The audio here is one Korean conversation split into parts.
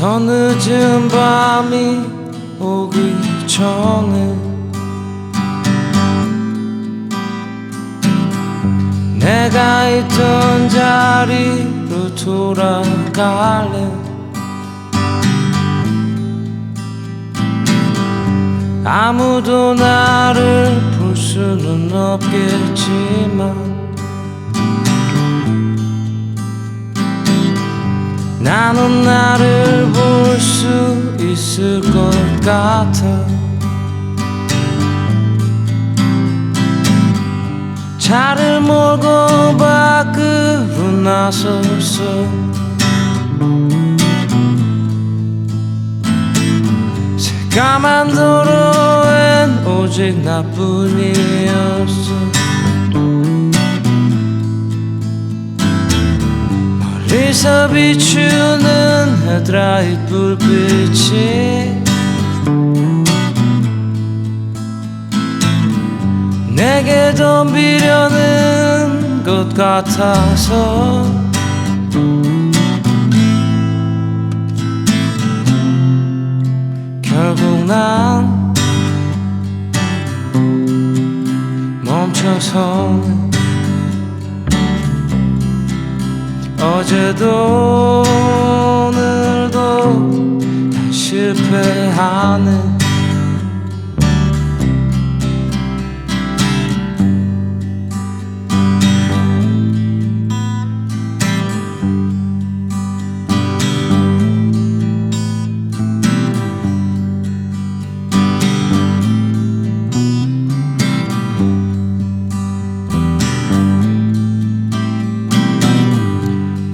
서늦은 밤이 오기 전에 내가 있던 자리로 돌아갈래. 아무도 나를 볼 수는 없겠지만 나는 나를 볼 수 있을 것 같아. 차를 몰고 밖으로 나섰어. 새까만 도로엔 오직 나뿐이었어. 멀리서 비추는 헤드라이트 불빛이 내게 덤비려는 것 같아서 결국 난 멈춰서는 어제도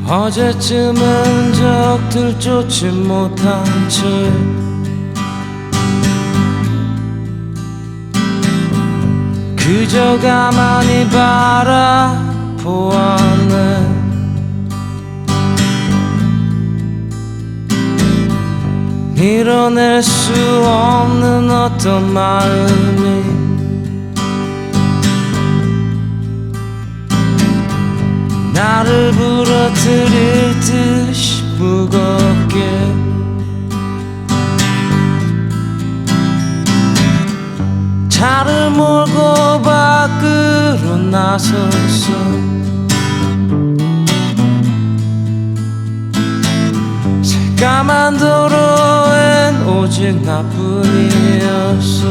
어제쯤은 적들 쫓지 못한 채 그저 가만히 바라보았네. 밀어낼 수 없는 어떤 마음이 나섰어 새까만 도로엔 오직 나뿐이었어.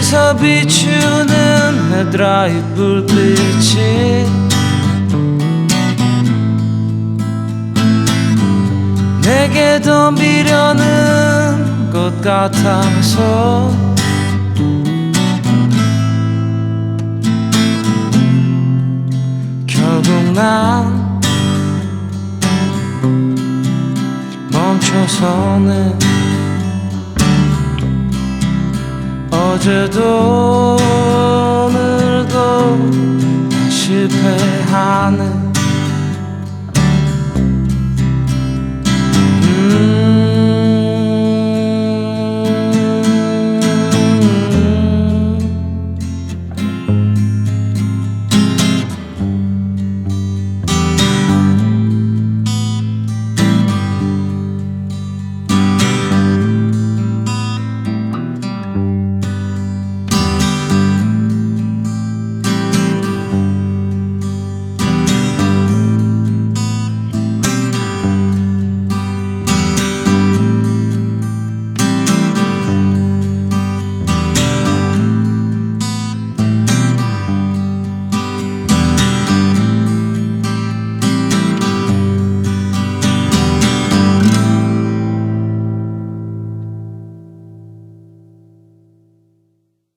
멀리서 비추는 헤드라이트 불빛이 내게 덤비려는 것 같아서 난 멈춰서는 어제도 오늘도 다 실패하는